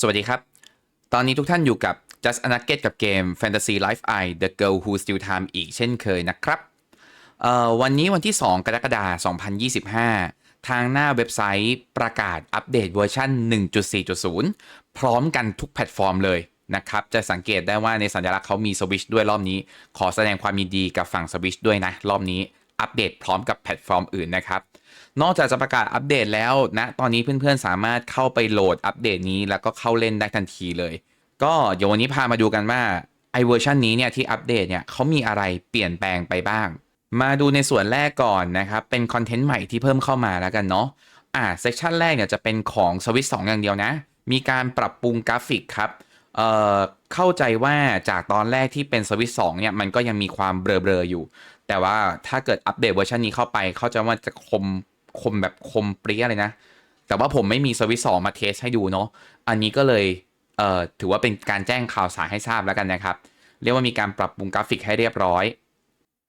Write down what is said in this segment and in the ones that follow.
สวัสดีครับ ตอนนี้ทุกท่านอยู่กับ Just a Nugget กับเกม Fantasy Life Eye The Girl Who Steal Time อีกเช่นเคยนะครับ วันนี้วันที่ 2 กรกฎาคม 2025 ทางหน้าเว็บไซต์ประกาศอัปเดตเวอร์ชัน1.4.0 พร้อมกันทุกแพลตฟอร์มเลยนะครับ จะสังเกตได้ว่าในสัญลักษณ์เขามีสวิชด้วยรอบนี้ ขอแสดงความยินดีกับฝั่งสวิชด้วยนะ รอบนี้อัปเดตพร้อมกับแพลตฟอร์มอื่นนะครับ นอกจากจะประกาศอัปเดตแล้วนะตอนนี้เพื่อนๆสามารถเข้าไปโหลดอัปเดตนี้แล้วก็เข้าเล่นได้ทันทีเลย ก็เดี๋ยววันนี้พามาดูกันว่าไอเวอร์ชันนี้เนี่ยที่อัปเดตเนี่ยเขามีอะไรเปลี่ยนแปลงไปบ้าง มาดูในส่วนแรกก่อนนะครับ เป็นคอนเทนต์ใหม่ที่เพิ่มเข้ามาแล้วกันเนาะอ่าเซสชันแรกเนี่ยจะเป็นของสวิตสองอย่างเดียวนะ มีการปรับปรุงกราฟิกครับเอ่อเข้าใจว่าจากตอนแรกที่เป็นสวิตสองเนี่ยมันก็ยังมีความเบลอๆอยู่ แต่ว่าถ้าเกิดอัปเดตเวอร์ชันนี้เข้าไป เข้าใจว่าจะคม คมแบบคมเปรี้ยเลยนะ แต่ว่าผมไม่มีสวิตสองมาเทสให้ดูเนาะอันนี้ก็เลยเอ่อถือว่าเป็นการแจ้งข่าวสารให้ทราบแล้วกันนะครับ เรียกว่ามีการปรับปรุงกราฟิกให้เรียบร้อย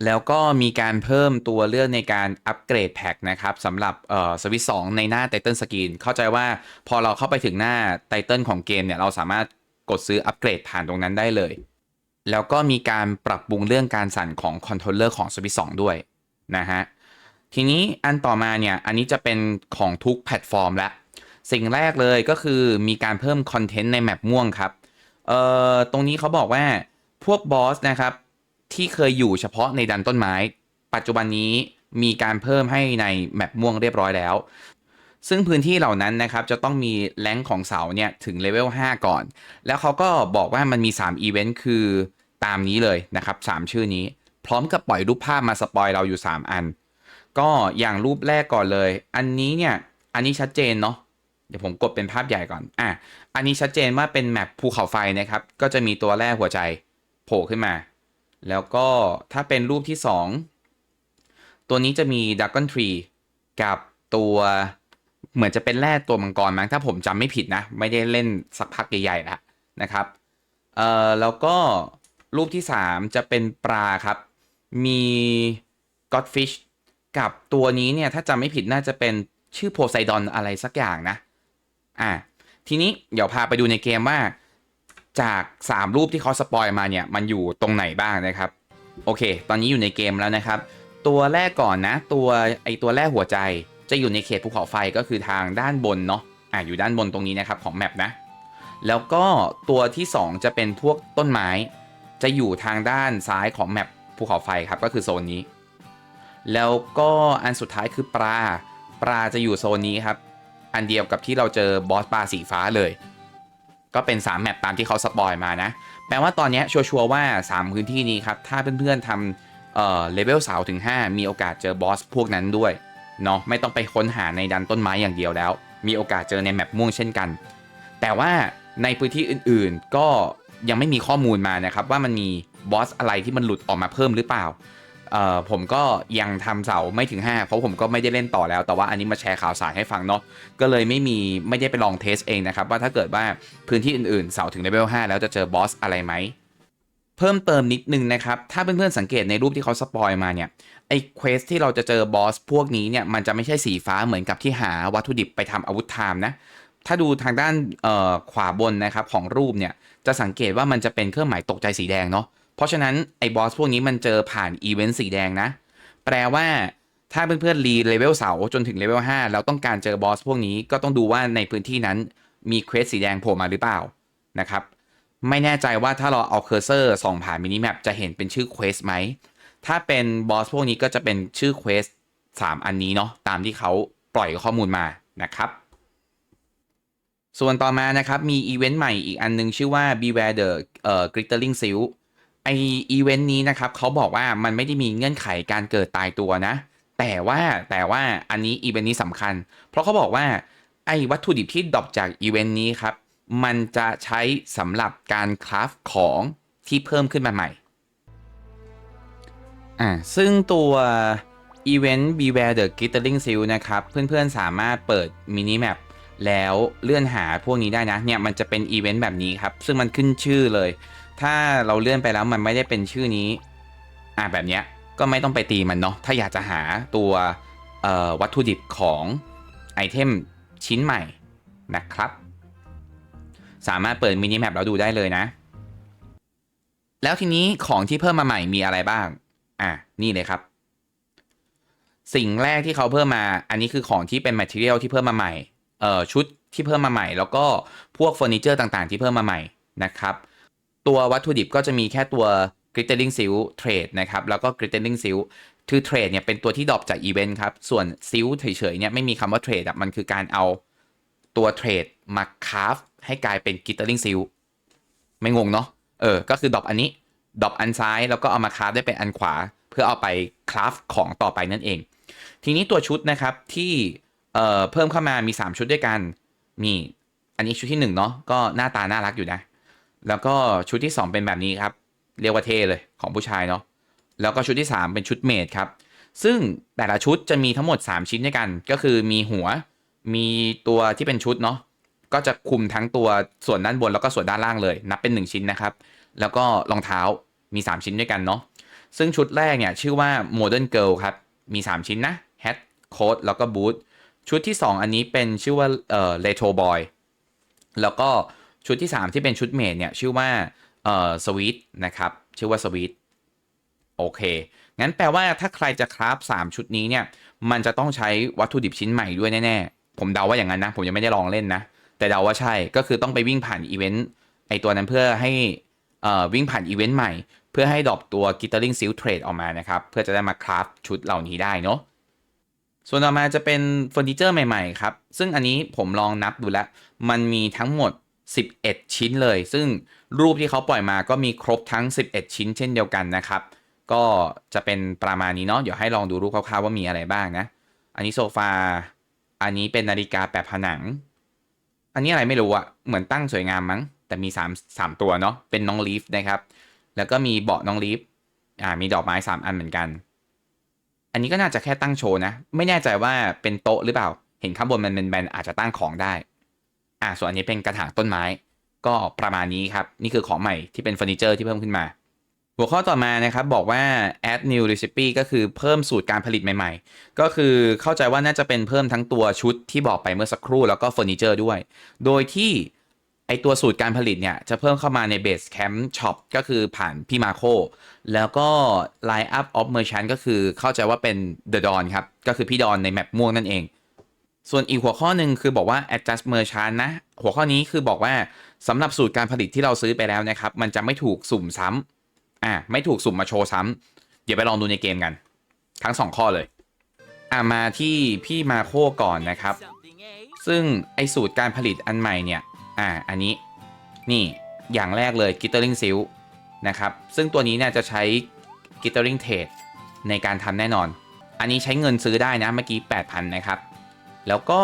แล้วก็มีการเพิ่มตัวเลือกในการอัปเกรดแพ็กนะครับสำหรับเอ่อสวิตสองในหน้าไตเติลสกรีนเข้าใจว่าพอเราเข้าไปถึงหน้าไตเติลของเกมเนี่ยเราสามารถกดซื้ออัปเกรดผ่านตรงนั้นได้เลย แล้วก็มีการปรับปรุงเรื่องการสั่นของคอนโทรลเลอร์ของสวิตสองด้วยนะฮะ ทีนี้อันต่อมาเนี่ยอันนี้จะเป็นของทุกแพลตฟอร์มแล้วสิ่งแรกเลยก็คือมีการเพิ่มคอนเทนต์ในแมปม่วงครับเอ่อตรงนี้เขาบอกว่าพวกบอสนะครับที่เคยอยู่เฉพาะในดันต้นไม้ ปัจจุบันนี้มีการเพิ่มให้ในแมปม่วงเรียบร้อยแล้ว ซึ่งพื้นที่เหล่านั้นนะครับจะต้องมีแรงค์ของเสาเนี่ยถึงเลเวล5 ก่อน แล้วเขาก็บอกว่ามันมี 3 อีเวนต์คือตามนี้เลยนะครับ 3 ชื่อนี้ พร้อมกับปล่อยรูปภาพมาสปอยเราอยู่ 3 อัน ก็อย่างรูปแรกก่อนเลย อันนี้เนี่ย อันนี้ชัดเจนเนาะ เดี๋ยวผมกดเป็นภาพใหญ่ก่อน อะ อันนี้ชัดเจนว่าเป็นแมปภูเขาไฟนะครับ ก็จะมีตัวแรกหัวใจโผล่ขึ้นมา แล้วก็ถ้าเป็นรูปที่ 2 ตัวนี้จะมีดักกอนทรีกับตัวเหมือนจะเป็นแร่ตัวมังกรมั้งถ้าผมจำไม่ผิดนะ ไม่ได้เล่นสักพักใหญ่ๆแล้วนะครับ เอ่อ แล้วก็รูปที่ 3 จะเป็นปลาครับ มีก็ d ฟิช กับตัวนี้เนี่ยถ้าจำไม่ผิดน่าจะเป็นชื่อโพไซดอนอะไรสักอย่างนะ อะทีนี้เดี๋ยวพาไปดูในเกมว่า จาก 3 รูปที่เขาสปอยมาเนี่ยมันอยู่ตรงไหนบ้างนะครับ โอเค ตอนนี้อยู่ในเกมแล้วนะครับ ตัวแรกก่อนนะ ตัวไอตัวแรกหัวใจจะอยู่ในเขตภูเขาไฟก็คือทางด้านบนเนาะ อะอยู่ด้านบนตรงนี้นะครับของแมปนะ แล้วก็ตัวที่ 2 จะเป็นพวกต้นไม้ จะอยู่ทางด้านซ้ายของแมปภูเขาไฟครับก็คือโซนนี้ แล้วก็อันสุดท้ายคือปลา ปลาจะอยู่โซนนี้ครับ อันเดียวกับที่เราเจอบอสปลาสีฟ้าเลย ก็เป็น 3 แมปตามที่เขาสปอยมานะ แปลว่าตอนนี้ชัวร์ว่า 3 พื้นที่นี้ครับ ถ้าเพื่อนๆทำเอ่อเลเวลสาวถึง 5 มีโอกาสเจอบอสพวกนั้นด้วยเนาะไม่ต้องไปค้นหาในดันต้นไม้อย่างเดียวแล้ว มีโอกาสเจอในแมปม่วงเช่นกัน แต่ว่าในพื้นที่อื่นๆก็ยังไม่มีข้อมูลมานะครับว่ามันมีบอสอะไรที่มันหลุดออกมาเพิ่มหรือเปล่า เอ่อผมก็ยังทำเสาไม่ถึง 5 เพราะผมก็ไม่ได้เล่นต่อแล้ว แต่ว่าอันนี้มาแชร์ข่าวสารให้ฟังเนาะก็เลยไม่มีไม่ได้ไปลองเทสเองนะครับ ว่าถ้าเกิดว่าพื้นที่อื่นๆ เสาถึงเลเวล5แล้วจะเจอบอสอะไรไหมเพิ่มเติมนิดนึงนะครับ ถ้าเพื่อนๆสังเกตในรูปที่เขาสปอยมาเนี่ย ไอ้เควสที่เราจะเจอบอสพวกนี้เนี่ย มันจะไม่ใช่สีฟ้าเหมือนกับที่หาวัตถุดิบไปทำอาวุธไทม์นะ ถ้าดูทางด้านขวาบนนะครับของรูปเนี่ย จะสังเกตว่ามันจะเป็นเครื่องหมายตกใจสีแดงเนาะ เพราะฉะนั้นไอ้บอสพวกนี้มันเจอผ่านอีเวนต์สีแดงนะ แปลว่าถ้าเพื่อนๆรีเลเวลเสาจนถึงเลเวล5แล้วต้องการเจอบอสพวกนี้ก็ต้องดูว่าในพื้นที่นั้นมีเควสสีแดงโผล่มาหรือเปล่านะครับไม่แน่ใจว่าถ้าเราเอาเคอร์เซอร์ส่องผ่านมินิแมปจะเห็นเป็นชื่อเควสไหม ถ้าเป็นบอสพวกนี้ก็จะเป็นชื่อเควส3อันนี้เนาะตามที่เขาปล่อยข้อมูลมานะครับ ส่วนต่อมานะครับ มีอีเวนต์ใหม่อีกอันนึงชื่อว่า Beware the เอ่อ Glittering Seal ไออีเวนต์นี้นะครับเขาบอกว่ามันไม่ได้มีเงื่อนไขการเกิดตายตัวนะ แต่ว่าแต่ว่าอันนี้อีเวนต์นี้สำคัญ เพราะเขาบอกว่าไอวัตถุดิบที่ดรอปจากอีเวนต์นี้ครับ มันจะใช้สำหรับการคราฟของที่เพิ่มขึ้นมาใหม่อ่าซึ่งตัว Event Beware the Glittering Seal นะครับ เพื่อนๆสามารถเปิดมินิแมปแล้วเลื่อนหาพวกนี้ได้นะ เนี่ยมันจะเป็นอีเวนต์แบบนี้ครับ ซึ่งมันขึ้นชื่อเลย ถ้าเราเลื่อนไปแล้วมันไม่ได้เป็นชื่อนี้ อ่าแบบเนี้ยก็ไม่ต้องไปตีมันเนาะถ้าอยากจะหาตัววัตถุดิบของไอเทมชิ้นใหม่นะครับ สามารถเปิดมินิแมปแล้วดูได้เลยนะ แล้วทีนี้ของที่เพิ่มมาใหม่มีอะไรบ้าง อะนี่เลยครับ สิ่งแรกที่เขาเพิ่มมา อันนี้คือของที่เป็น material ที่เพิ่มมาใหม่ เอ่อชุดที่เพิ่มมาใหม่ แล้วก็พวกเฟอร์นิเจอร์ต่างๆ ที่เพิ่มมาใหม่นะครับ ตัววัตถุดิบก็จะมีแค่ตัว glittering seal trade นะครับ แล้วก็ glittering seal คือ trade เนี่ยเป็นตัวที่ดรอปจากอีเวนต์ครับ ส่วน seal เฉยๆเนี่ยไม่มีคำว่า trade อะมันคือการเอาตัว trade มาคาฟให้กลายเป็น glittering seal ไม่งงเนาะเออ ก็คือดรอปอันนี้ดรอปอันซ้ายแล้วก็เอามาคราฟได้เป็นอันขวา เพื่อเอาไปคราฟของต่อไปนั่นเอง ทีนี้ตัวชุดนะครับที่เอ่อเพิ่มเข้ามามี 3 ชุดด้วยกันมีอันนี้ชุดที่1เนาะก็หน้าตาน่ารักอยู่นะ แล้วก็ชุดที่ 2 เป็นแบบนี้ครับ เรียกว่าเท่เลยของผู้ชายเนาะแล้วก็ชุดที่ 3 เป็นชุดเมดครับ ซึ่งแต่ละชุดจะมีทั้งหมด 3 ชิ้นด้วยกัน ก็คือมีหัวมีตัวที่เป็นชุดเนาะก็จะคุมทั้งตัวส่วนด้านบนแล้วก็ส่วนด้านล่างเลย นับเป็น 1 ชิ้นนะครับ แล้วก็รองเท้ามี 3 ชิ้นด้วยกันเนาะซึ่งชุดแรกเนี่ยชื่อว่า Modern Girl ครับมี 3 ชิ้นนะ Hat Coat แล้วก็ Boot ชุดที่ 2 อันนี้เป็นชื่อว่าเอ่อ Retro Boy แล้วก็ ชุดที่ 3 ที่เป็นชุดเมดเนี่ยชื่อว่าเอ่อ Sweet นะครับ ชื่อว่า Sweet โอเค งั้นแปลว่าถ้าใครจะคราฟ3ชุดนี้เนี่ยมันจะต้องใช้วัตถุดิบชิ้นใหม่ด้วยแน่ๆ ผมเดาว่าอย่างนั้นนะ ผมยังไม่ได้ลองเล่นนะ แต่เดาว่าใช่ก็คือต้องไปวิ่งผ่านอีเวนต์ไอตัวนั้นเพื่อให้เอ่อวิ่งผ่านอีเวนต์ใหม่ เพื่อให้ดรอปตัว Glittering Seal Trade ออกมานะครับ เพื่อจะได้มาคราฟชุดเหล่านี้ได้เนาะส่วนต่อมาจะเป็นเฟอร์นิเจอร์ใหม่ ๆ ครับ ซึ่งอันนี้ผมลองนับดูแล้ว มันมีทั้งหมด 11 ชิ้นเลย ซึ่งรูปที่เขาปล่อยมาก็มีครบทั้ง 11 ชิ้นเช่นเดียวกันนะครับ ก็จะเป็นประมาณนี้เนาะเดี๋ยวให้ลองดูรูปคร่าวๆว่ามีอะไรบ้างนะ อันนี้โซฟา อันนี้เป็นนาฬิกาแปะผนัง อันนี้อะไรไม่รู้อะเหมือนตั้งสวยงามมั้ง แต่มี3 3ตัวเนาะเป็นน้องลีฟนะครับ แล้วก็มีเบาะน้องลีฟอ่ามีดอกไม้ 3 อันเหมือนกัน อันนี้ก็น่าจะแค่ตั้งโชว์นะ ไม่แน่ใจว่าเป็นโต๊ะหรือเปล่า เห็นข้างบนมันเป็นแบนอาจจะตั้งของได้ อ่าส่วนอันนี้เป็นกระถางต้นไม้ ก็ประมาณนี้ครับ นี่คือของใหม่ที่เป็นเฟอร์นิเจอร์ที่เพิ่มขึ้นมา หัวข้อต่อมานะครับบอกว่า add new recipe ก็คือเพิ่มสูตรการผลิตใหม่ ๆ ก็คือเข้าใจว่าน่าจะเป็นเพิ่มทั้งตัวชุดที่บอกไปเมื่อสักครู่แล้วก็เฟอร์นิเจอร์ด้วย โดยที่ไอตัวสูตรการผลิตเนี่ยจะเพิ่มเข้ามาใน Base Camp Shop ก็คือผ่านพี่มาโคแล้วก็ Line Up of Merchant ก็คือเข้าใจว่าเป็น The Don ครับ ก็คือพี่ดอนในแมปม่วงนั่นเอง ส่วนอีกหัวข้อหนึ่งคือบอกว่า adjust merchant นะ หัวข้อนี้คือบอกว่าสำหรับสูตรการผลิตที่เราซื้อไปแล้วนะครับ มันจะไม่ถูกสุ่มซ้ำอ่าไม่ถูกสุ่มมาโชว์ซ้ำเดี๋ยวไปลองดูในเกมกัน ทั้งสองข้อเลยอ่ามาที่พี่มาโคก่อนนะครับ ซึ่งไอสูตรการผลิตอันใหม่เนี่ยอ่าอันนี้นี่อย่างแรกเลย Glittering Seal นะครับ ซึ่งตัวนี้เนี่ยจะใช้ Glittering Trade ในการทำแน่นอน อันนี้ใช้เงินซื้อได้นะเมื่อกี้ 8,000 นะครับ แล้วก็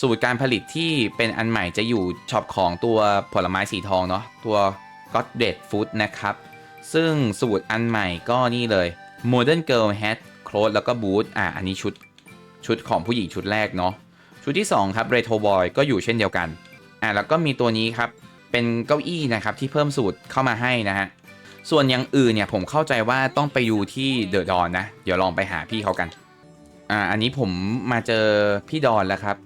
สูตรการผลิตที่เป็นอันใหม่จะอยู่ช็อปของตัวผลไม้สีทองเนาะตัว God d e a d Food นะครับ ซึ่งสูตรอันใหม่ก็นี่เลย Modern Girl Hat Clothes แล้วก็ Boot อ่าอันนี้ชุดชุดของผู้หญิงชุดแรกเนาะชุดที่ 2 ครับ Retro Boy ก็อยู่เช่นเดียวกันอ่าแล้วก็มีตัวนี้ครับ เป็นเก้าอี้นะครับที่เพิ่มสูตรเข้ามาให้นะฮะส่วนอย่างอื่นเนี่ยผมเข้าใจว่าต้องไปดูที่เดอะดอนนะ เดี๋ยวลองไปหาพี่เขากัน อ่า อันนี้ผมมาเจอพี่ดอนแล้วครับ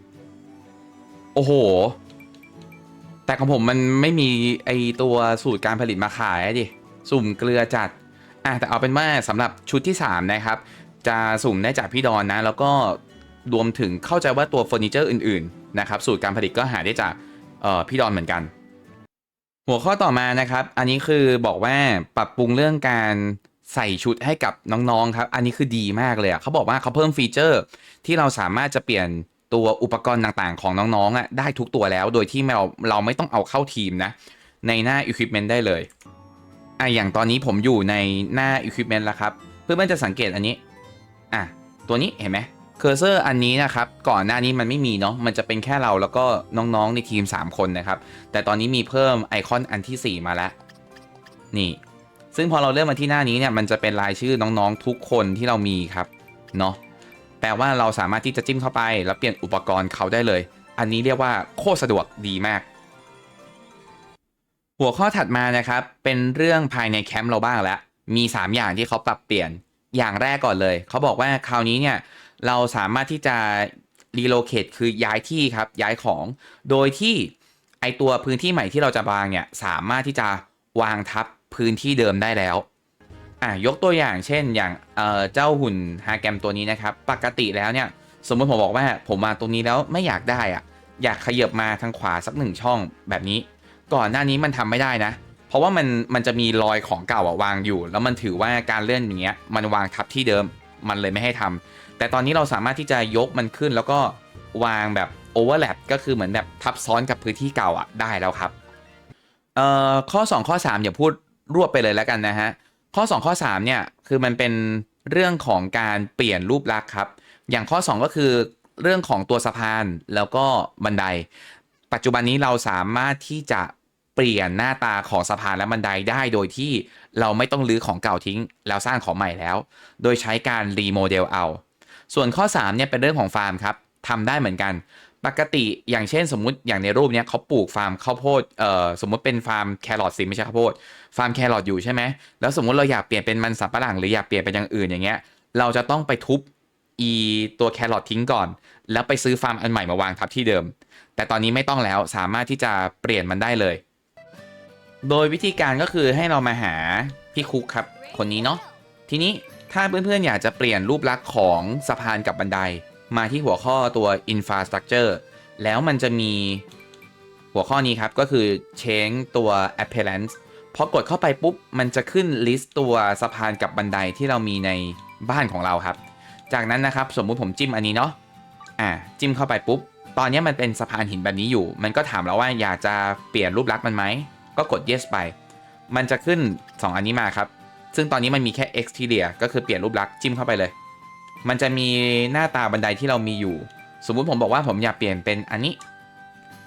โอ้โห แต่ของผมมันไม่มีไอตัวสูตรการผลิตมาขายดิ สุ่มเกลือจัด อะแต่เอาเป็นว่าสำหรับชุดที่ 3 นะครับ จะสุ่มได้จากพี่ดอนนะ แล้วก็รวมถึงเข้าใจว่าตัวเฟอร์นิเจอร์อื่นๆนะครับ สูตรการผลิตก็หาได้จากเอ่อพี่ดอนเหมือนกัน หัวข้อต่อมานะครับ อันนี้คือบอกว่าปรับปรุงเรื่องการ ใส่ชุดให้กับน้องๆครับ อันนี้คือดีมากเลยอะเขาบอกว่าเขาเพิ่มฟีเจอร์ที่เราสามารถจะเปลี่ยนตัวอุปกรณ์ต่างๆ ของน้องๆอะได้ทุกตัวแล้ว โดยที่เราเราไม่ต้องเอาเข้าทีมนะ ในหน้า Equipment ได้เลยอะอย่างตอนนี้ผมอยู่ในหน้า Equipment แล้วครับ เพื่อนๆจะสังเกตอันนี้อะตัวนี้เห็นไหมเคอร์เซอร์อันนี้นะครับก่อนหน้านี้มันไม่มีเนาะมันจะเป็นแค่เราแล้วก็น้องๆในทีม 3 คนนะครับ แต่ตอนนี้มีเพิ่มไอคอนอันที่ 4 มาแล้ว นี่ ซึ่งพอเราเลื่อนมาที่หน้านี้เนี่ยมันจะเป็นรายชื่อน้องๆทุกคนที่เรามีครับเนาะแปลว่าเราสามารถที่จะจิ้มเข้าไป แล้วเปลี่ยนอุปกรณ์เขาได้เลย อันนี้เรียกว่าโคตรสะดวกดีมาก หัวข้อถัดมานะครับ เป็นเรื่องภายในแคมป์เราบ้างแล้วมี 3 อย่างที่เขาปรับเปลี่ยนอย่างแรกก่อนเลย เขาบอกว่าคราวนี้เนี่ยเราสามารถที่จะรีโลเคทคือย้ายที่ครับย้ายของ โดยที่ไอตัวพื้นที่ใหม่ที่เราจะวางเนี่ยสามารถที่จะวางทับ พื้นที่เดิมได้แล้วอะยกตัวอย่างเช่นอย่างเอ่อเจ้าหุ่นฮาแกรมตัวนี้นะครับ ปกติแล้วเนี่ย สมมติผมบอกว่าผมมาตรงนี้แล้วไม่อยากได้อะอยากขยับมาทางขวาสักหนึ่งช่องแบบนี้ ก่อนหน้านี้มันทำไม่ได้นะ เพราะว่ามันมันจะมีรอยของเก่าอะวางอยู่ แล้วมันถือว่าการเลื่อนอย่างเงี้ยมันวางทับที่เดิมมันเลยไม่ให้ทำแต่ตอนนี้เราสามารถที่จะยกมันขึ้นแล้วก็วางแบบโอเวอร์แลปก็คือเหมือนแบบทับซ้อนกับพื้นที่เก่าอะได้แล้วครับเอ่อข้อ 2 ข้อ 3 อย่าพูด รวบไปเลยแล้วกันนะฮะข้อ 2 ข้อ3เนี่ยคือมันเป็นเรื่องของการเปลี่ยนรูปลักษณ์ครับ อย่างข้อ 2 ก็คือเรื่องของตัวสะพานแล้วก็บันได ปัจจุบันนี้เราสามารถที่จะเปลี่ยนหน้าตาของสะพานและบันไดได้โดยที่เราไม่ต้องรื้อของเก่าทิ้ง แล้วสร้างของใหม่แล้ว โดยใช้การรีโมเดลเอา ส่วนข้อ 3เนี่ยเป็นเรื่องของฟาร์มครับทำได้เหมือนกัน ปกติอย่างเช่นสมมุติอย่างในรูปเนี้ยเขาปลูกฟาร์มข้าวโพดเอ่อสมมติเป็นฟาร์มแครอทสิไม่ใช่ข้าวโพดฟาร์มแครอทอยู่ใช่ไหมแล้วสมมุติเราอยากเปลี่ยนเป็นมันสำปะหลังหรืออยากเปลี่ยนเป็นอย่างอื่นอย่างเงี้ยเราจะต้องไปทุบอีตัวแครอททิ้งก่อน แล้วไปซื้อฟาร์มอันใหม่มาวางทับที่เดิม แต่ตอนนี้ไม่ต้องแล้วสามารถที่จะเปลี่ยนมันได้เลย โดยวิธีการก็คือให้เรามาหาพี่คุกครับ คนนี้เนาะทีนี้ถ้าเพื่อนๆอยากจะเปลี่ยนรูปลักษณ์ของสะพานกับบันได มาที่หัวข้อตัว infrastructure แล้วมันจะมีหัวข้อนี้ครับ ก็คือ change ตัว appearance พอกดเข้าไปปุ๊บ มันจะขึ้นลิสต์ตัวสะพานกับบันไดที่เรามีในบ้านของเราครับ จากนั้นนะครับสมมุติผมจิ้มอันนี้เนาะอ่าจิ้มเข้าไปปุ๊บ ตอนนี้มันเป็นสะพานหินแบบนี้อยู่ มันก็ถามเราว่าอยากจะเปลี่ยนรูปลักษณ์มันไหม ก็กด yes ไป มันจะขึ้น 2 อันนี้มาครับ ซึ่งตอนนี้มันมีแค่ exterior ก็คือเปลี่ยนรูปลักษณ์จิ้มเข้าไปเลย มันจะมีหน้าตาบันไดที่เรามีอยู่ สมมุติผมบอกว่าผมอยากเปลี่ยนเป็นอันนี้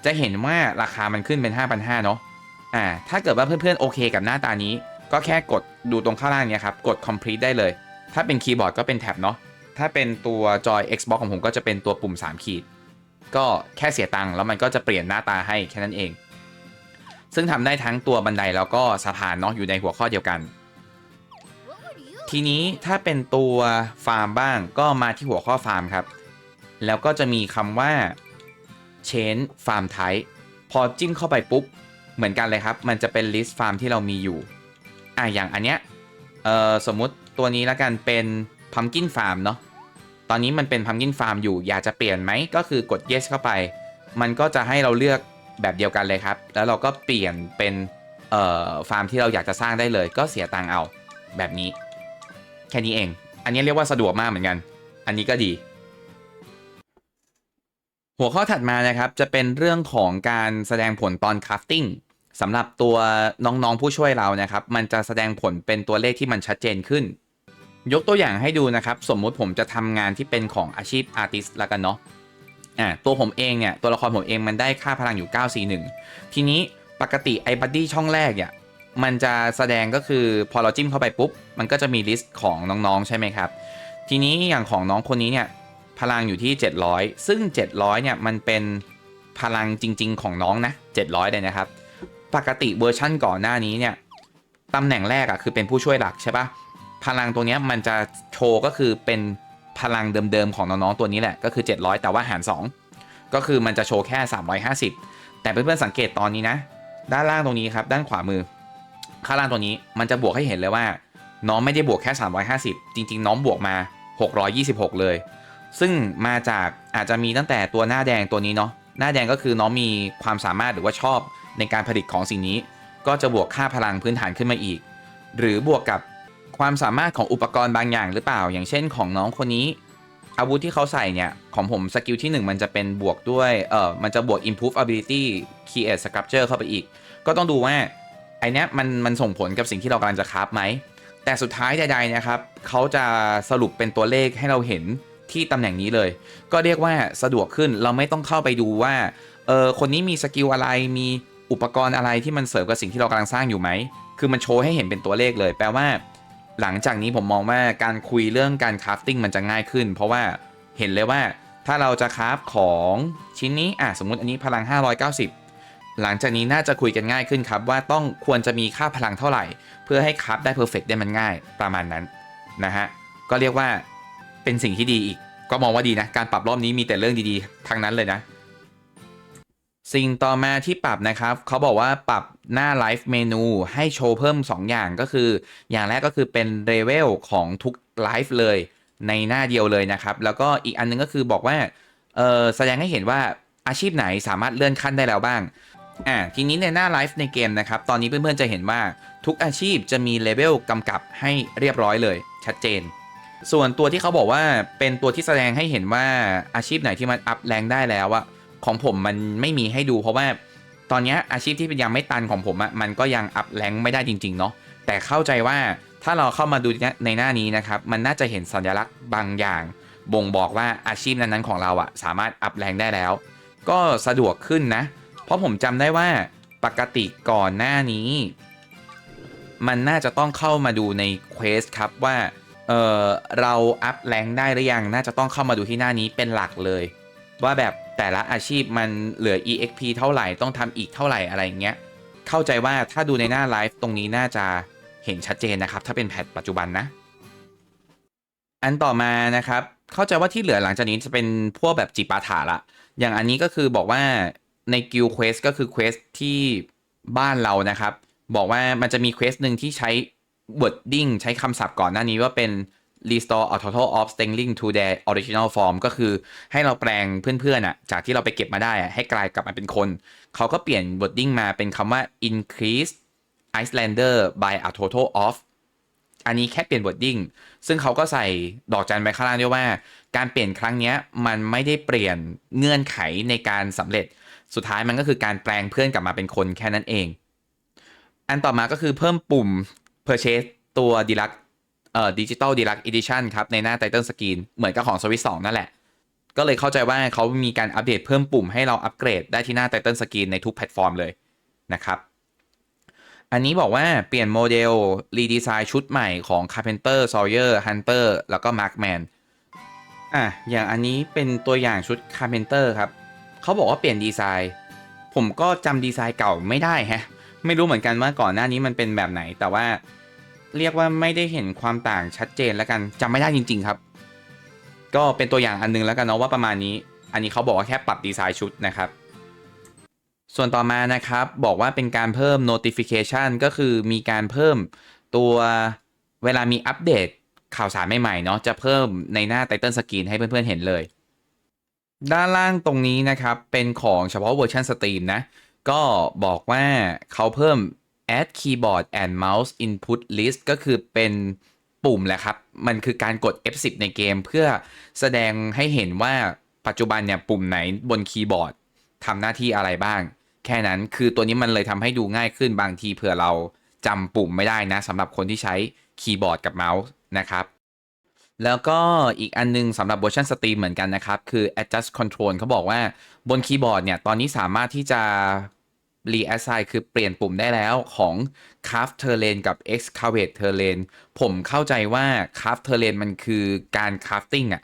จะเห็นว่าราคามันขึ้นเป็น5,500เนาะอ่าถ้าเกิดว่าเพื่อนๆโอเคกับหน้าตานี้ ก็แค่กดดูตรงข้างล่างเนี่ยครับกด complete ได้เลย ถ้าเป็นคีย์บอร์ดก็เป็นแท็บเนาะถ้าเป็นตัวจอย Xbox ของผมก็จะเป็นตัวปุ่ม 3 ขีด ก็แค่เสียตังค์แล้วมันก็จะเปลี่ยนหน้าตาให้แค่นั้นเอง ซึ่งทำได้ทั้งตัวบันไดแล้วก็สะพานเนาะอยู่ในหัวข้อเดียวกัน ทีนี้ถ้าเป็นตัวฟาร์มบ้างก็มาที่หัวข้อฟาร์มครับ แล้วก็จะมีคำว่า change farm type พอจิ้มเข้าไปปุ๊บ เหมือนกันเลยครับ มันจะเป็น list farm ที่เรามีอยู่ อะอย่างอันเนี้ยเอ่อสมมุติตัวนี้แล้วกันเป็น pumpkin farm เนาะตอนนี้มันเป็น pumpkin farm อยู่อยากจะเปลี่ยนไหมก็คือกด yes เข้าไป มันก็จะให้เราเลือกแบบเดียวกันเลยครับ แล้วเราก็เปลี่ยนเป็นเอ่อฟาร์มที่เราอยากจะสร้างได้เลย ก็เสียตังค์เอาแบบนี้ แค่นี้เอง อันนี้เรียกว่าสะดวกมากเหมือนกัน อันนี้ก็ดี หัวข้อถัดมานะครับจะเป็นเรื่องของการแสดงผลตอนคราฟติ้งสำหรับตัวน้องๆผู้ช่วยเรานะครับ มันจะแสดงผลเป็นตัวเลขที่มันชัดเจนขึ้น ยกตัวอย่างให้ดูนะครับ สมมุติผมจะทำงานที่เป็นของอาชีพอาร์ติสต์ละกันเนาะอ่าตัวผมเองเนี่ยตัวละครผมเองมันได้ค่าพลังอยู่ 941 ทีนี้ปกติไอ้บัดดี้ช่องแรกเนี่ย มันจะแสดงก็คือพอเราจิ้มเข้าไปปุ๊บ มันก็จะมีลิสต์ของน้องๆ ใช่ไหมครับ ทีนี้อย่างของน้องคนนี้เนี่ยพลังอยู่ที่ 700 ซึ่ง 700เนี่ยมันเป็นพลังจริง ๆ ของน้องนะ700เลยนะครับ ปกติเวอร์ชั่นก่อนหน้านี้เนี่ยตำแหน่งแรกอะคือเป็นผู้ช่วยหลักใช่ปะพลังตัวนี้มันจะโชว์ก็คือเป็นพลังเดิมๆของน้องๆตัวนี้แหละก็คือ 700 แต่ว่าหาร 2 ก็คือมันจะโชว์แค่ 350 แต่เพื่อนๆสังเกตตอนนี้นะ ด้านล่างตรงนี้ครับ ด้านขวามือ ข้าล่างตัวนี้มันจะบวกให้เห็นเลยว่า น้องไม่ได้บวกแค่ 350 จริง ๆ น้องบวกมา 626 เลย ซึ่งมาจากอาจจะมีตั้งแต่ตัวหน้าแดงตัวนี้เนาะหน้าแดงก็คือน้องมีความสามารถหรือว่าชอบในการผลิตของสิ่งนี้ ก็จะบวกค่าพลังพื้นฐานขึ้นมาอีก หรือบวกกับความสามารถของอุปกรณ์บางอย่างหรือเปล่า อย่างเช่นของน้องคนนี้ อาวุธที่เขาใส่เนี่ยของผมสกิลที่ 1 มันจะเป็นบวกด้วยเออมันจะบวก improve ability create structure เข้าไปอีก ก็ต้องดูว่า ไอเนี้ยมันมันส่งผลกับสิ่งที่เรากำลังจะคราฟไหม แต่สุดท้ายใดๆนะครับเขาจะสรุปเป็นตัวเลขให้เราเห็นที่ตำแหน่งนี้เลย ก็เรียกว่าสะดวกขึ้นเราไม่ต้องเข้าไปดูว่าเออคนนี้มีสกิลอะไรมีอุปกรณ์อะไรที่มันเสริมกับสิ่งที่เรากำลังสร้างอยู่ไหม คือมันโชว์ให้เห็นเป็นตัวเลขเลย แปลว่า หลังจากนี้ผมมองว่าการคุยเรื่องการคราฟติ้งมันจะง่ายขึ้น เพราะว่าเห็นเลยว่าถ้าเราจะคราฟของชิ้นนี้อะสมมุติอันนี้พลัง 590 หลังจากนี้น่าจะคุยกันง่ายขึ้นครับ ว่าต้องควรจะมีค่าพลังเท่าไหร่ เพื่อให้คราฟได้เพอร์เฟกได้มันง่ายประมาณนั้นนะฮะก็เรียกว่าเป็นสิ่งที่ดีอีก ก็มองว่าดีนะ การปรับรอบนี้มีแต่เรื่องดีๆทั้งนั้นเลยนะ สิ่งต่อมาที่ปรับนะครับ เขาบอกว่าปรับหน้าไลฟ์เมนูให้โชว์เพิ่ม 2 อย่างก็คือ อย่างแรกก็คือเป็นเลเวลของทุกไลฟ์เลยในหน้าเดียวเลยนะครับ แล้วก็อีกอันนึงก็คือบอกว่าเออแสดงให้เห็นว่าอาชีพไหนสามารถเลื่อนขั้นได้แล้วบ้าง อ่าทีนี้ในหน้าไลฟ์ในเกมนะครับ ตอนนี้เพื่อนๆจะเห็นว่าทุกอาชีพจะมีเลเวลกำกับให้เรียบร้อยเลย ชัดเจน ส่วนตัวที่เขาบอกว่าเป็นตัวที่แสดงให้เห็นว่าอาชีพไหนที่มันอัพแรงได้แล้วอะของผมมันไม่มีให้ดู เพราะว่าตอนนี้อาชีพที่ยังไม่ตันของผมอะมันก็ยังอัพแรงไม่ได้จริง ๆ เนาะแต่เข้าใจว่าถ้าเราเข้ามาดูในหน้านี้นะครับ มันน่าจะเห็นสัญลักษณ์บางอย่าง บ่งบอกว่าอาชีพนั้นๆของเราอะสามารถอัพแรงได้แล้ว ก็สะดวกขึ้นนะ ราะผมจำได้ว่าปกติก่อนหน้านี้ มันน่าจะต้องเข้ามาดูในเควสครับว่าเออเราอัพแรงได้หรือยัง น่าจะต้องเข้ามาดูที่หน้านี้เป็นหลักเลย ว่าแบบแต่ละอาชีพมันเหลือ exp เท่าไหร่ต้องทำอีกเท่าไหร่อะไรเงี้ยเข้าใจว่าถ้าดูในหน้าไลฟ์ตรงนี้น่าจะเห็นชัดเจนนะครับ ถ้าเป็นแพทปัจจุบันนะ อันต่อมานะครับ เข้าใจว่าที่เหลือหลังจากนี้จะเป็นพวกแบบจิปาถาละ อย่างอันนี้ก็คือบอกว่า ในกิลเควสก็คือเควสที่บ้านเรานะครับ บอกว่ามันจะมีเควสหนึ่งที่ใช้ wording ใช้คำศัพท์ก่อนหน้านี้ว่าเป็น restore a total of stringing to their original form ก็คือให้เราแปลงเพื่อนๆอะจากที่เราไปเก็บมาได้อะให้กลายกลับมาเป็นคน เขาก็เปลี่ยน wording มาเป็นคำว่า increase Icelander by a total of อันนี้แค่เปลี่ยน wording ซึ่งเขาก็ใส่ดอกจันไว้ข้างล่างด้วยว่า การเปลี่ยนครั้งนี้มันไม่ได้เปลี่ยนเงื่อนไขในการสำเร็จ สุดท้ายมันก็คือการแปลงเพื่อนกลับมาเป็นคนแค่นั้นเอง อันต่อมาก็คือเพิ่มปุ่ม purchase ตัว d e l u x เอ่อ digital deluxe edition ครับในหน้า title screen เหมือนกับของ Switch 2 นั่นแหละ ก็เลยเข้าใจว่าเขามีการอัปเดตเพิ่มปุ่มให้เราอัปเกรดได้ที่หน้า title screen ในทุกแพลตฟอร์มเลยนะครับ อันนี้บอกว่าเปลี่ยนโมเดลรีดีไซน์ชุดใหม่ของ Carpenter Sawyer Hunter แล้วก็ Markman อะอย่างอันนี้เป็นตัวอย่างชุด Carpenter ครับ เขาบอกว่าเปลี่ยนดีไซน์ ผมก็จำดีไซน์เก่าไม่ได้ฮะ ไม่รู้เหมือนกันว่าก่อนหน้านี้มันเป็นแบบไหน แต่ว่าเรียกว่าไม่ได้เห็นความต่างชัดเจนแล้วกันจำไม่ได้จริง ๆครับ ก็เป็นตัวอย่างอันนึงแล้วกันเนาะว่าประมาณนี้ อันนี้เขาบอกว่าแค่ปรับดีไซน์ชุดนะครับ ส่วนต่อมานะครับบอกว่าเป็นการเพิ่ม notification ก็คือมีการเพิ่มตัวเวลามีอัปเดตข่าวสารใหม่ๆเนาะจะเพิ่มในหน้า Title Screen ให้เพื่อนๆเห็นเลย ด้านล่างตรงนี้นะครับ เป็นของเฉพาะเวอร์ชันสตรีมนะ ก็บอกว่าเขาเพิ่ม add keyboard and mouse input list ก็คือเป็นปุ่มแหละครับ มันคือการกด F10 ในเกมเพื่อแสดงให้เห็นว่าปัจจุบันเนี่ยปุ่มไหนบนคีย์บอร์ดทำหน้าที่อะไรบ้าง แค่นั้นคือตัวนี้มันเลยทำให้ดูง่ายขึ้นบางทีเผื่อเราจำปุ่มไม่ได้นะสำหรับคนที่ใช้คีย์บอร์ดกับเมาส์นะครับ แล้วก็อีกอันนึงสำหรับเวอร์ชันสตรีมเหมือนกันนะครับ คือ adjust control เขาบอกว่าบนคีย์บอร์ดเนี่ย ตอนนี้สามารถที่จะ reassign คือเปลี่ยนปุ่มได้แล้วของ craft terrain กับ excavate terrain ผมเข้าใจว่า craft terrain มันคือการ crafting อะ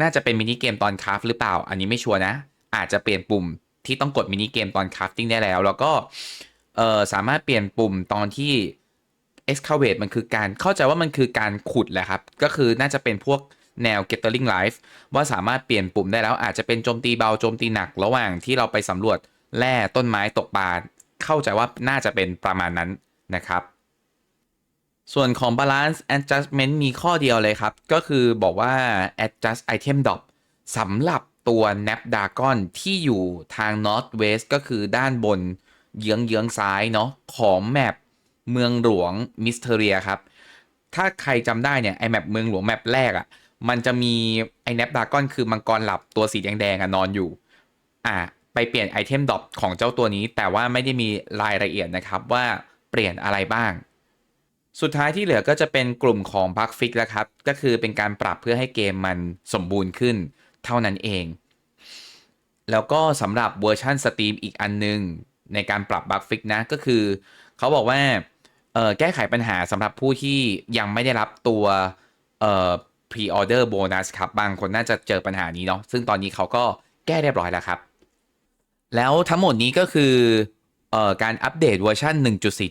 น่าจะเป็นมินิเกมตอน craft หรือเปล่า อันนี้ไม่ชัวร์นะ อาจจะเปลี่ยนปุ่มที่ต้องกดมินิเกมตอน crafting ได้แล้ว แล้วก็สามารถเปลี่ยนปุ่มตอนที่ excavate มันคือการเข้าใจว่ามันคือการขุดแหละครับ ก็คือน่าจะเป็นพวกแนว gathering life ว่าสามารถเปลี่ยนปุ่มได้แล้วอาจจะเป็นโจมตีเบาโจมตีหนัก ระหว่างที่เราไปสำรวจแร่ต้นไม้ตกปลาเข้าใจว่าน่าจะเป็นประมาณนั้นนะครับ ส่วนของ balance adjustment มีข้อเดียวเลยครับ ก็คือบอกว่า adjust item drop สำหรับตัว nap d a g o n ที่อยู่ทาง north west ก็คือด้านบนเยื้องเยื้องๆซ้ายเนาะของแมป เมืองหลวงมิสเทเรียครับ ถ้าใครจำได้เนี่ยไอแมปเมืองหลวงแมปแรกอะ่ะ มันจะมีไอแนปดากอนคือมังกรหลับตัวสีแดงๆอะนอนอยู่ อ่าไปเปลี่ยนไอเทมดรอปของเจ้าตัวนี้ แต่ว่าไม่ได้มีรายละเอียดนะครับว่าเปลี่ยนอะไรบ้าง สุดท้ายที่เหลือก็จะเป็นกลุ่มของบั g ฟิกแล้วครับ ก็คือเป็นการปรับเพื่อให้เกมมันสมบูรณ์ขึ้นเท่านั้นเอง แล้วก็สำหรับเวอร์ชันสตรีมอีกอันนึง ในการปรับบั g ฟิกนะก็คือ เขาบอกว่า แก้ไขปัญหาสำหรับผู้ที่ยังไม่ได้รับตัวเอ่อ pre-order bonus ครับ บางคนน่าจะเจอปัญหานี้เนาะซึ่งตอนนี้เขาก็แก้เรียบร้อยแล้วครับ แล้วทั้งหมดนี้ก็คือเอ่อการอัปเดตเวอร์ชัน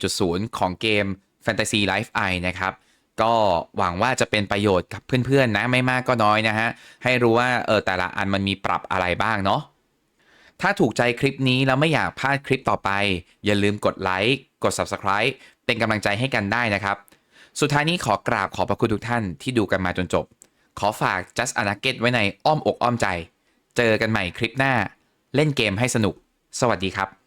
1.4.0 ของเกม Fantasy Life i นะครับ ก็หวังว่าจะเป็นประโยชน์กับเพื่อนๆนะไม่มากก็น้อยนะฮะ ให้รู้ว่าเออแต่ละอันมันมีปรับอะไรบ้างเนาะถ้าถูกใจคลิปนี้แล้วไม่อยากพลาดคลิปต่อไป อย่าลืมกดไลค์กด Subscribe เป็นกำลังใจให้กันได้นะครับ สุดท้ายนี้ขอกราบขอบพระคุณทุกท่านที่ดูกันมาจนจบ ขอฝาก Just a Nugget ไว้ในอ้อมอกอ้อมใจ เจอกันใหม่คลิปหน้า เล่นเกมให้สนุก สวัสดีครับ